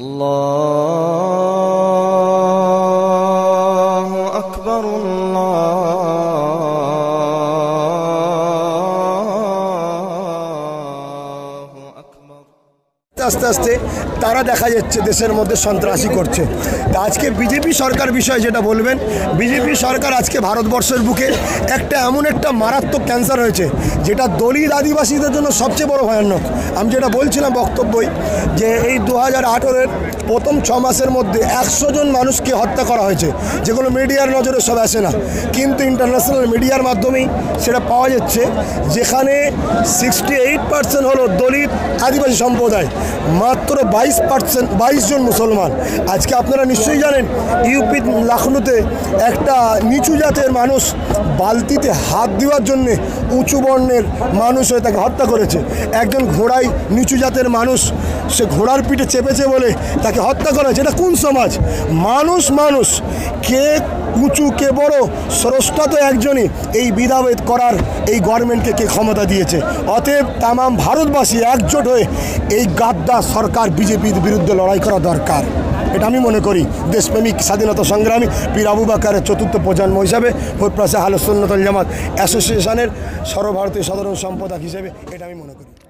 الله أكبر الله. আস্তে আস্তে তারা দেখা যাচ্ছে দেশের মধ্যে সন্ত্রাসী করছে। তা আজকে বিজেপি সরকার বিষয়ে যেটা বলবেন, বিজেপি সরকার আজকে ভারতবর্ষের বুকে একটা এমন একটা মারাত্মক ক্যান্সার হয়েছে, যেটা দলিত আদিবাসীদের জন্য সবচেয়ে বড় ভয়ানক। আমি যেটা বলছিলাম বক্তব্যই, যে এই দু হাজার আঠেরোর প্রথম ছ মাসের মধ্যে একশো জন মানুষকে হত্যা করা হয়েছে, যেগুলো মিডিয়ার নজরে সব আসে না। কিন্তু ইন্টারন্যাশনাল মিডিয়ার মাধ্যমেই সেটা পাওয়া যাচ্ছে, যেখানে সিক্সটি এইট পার্সেন্ট হলো দলিত আদিবাসী সম্প্রদায়। মাত্র বাইশ পার্সেন্ট, বাইশ জন মুসলমান। আজকে আপনারা নিশ্চয়ই জানেন, ইউপি লখনৌতে একটা নিচু জাতের মানুষ বালতিতে হাত দেওয়ার জন্যে উঁচু বর্ণের মানুষ হয়ে তাকে হত্যা করেছে। একজন ঘোড়ায় নিচু জাতের মানুষ সে ঘোড়ার পিঠে চেপেছে বলে তাকে হত্যা করেছে এটা কোন সমাজ? মানুষ মানুষ। কে উঁচু, কে বড়, স্রষ্টা তো একজনই। এই বিধাভেদ করার এই গভর্নমেন্টকে কে ক্ষমতা দিয়েছে? অতএব তামাম ভারতবাসী একজোট হয়ে এই গাদ্দা সরকার বিজেপির বিরুদ্ধে লড়াই করা দরকার। এটা আমি মনে করি। দেশপ্রেমিক স্বাধীনতা সংগ্রামী পীর আবু বাকারের চতুর্থ প্রজন্ম হিসাবে ভোটপ্রাসে হালসুন্নতল জামাত অ্যাসোসিয়েশনের সর্বভারতীয় সাধারণ সম্পাদক হিসেবে এটা আমি মনে করি।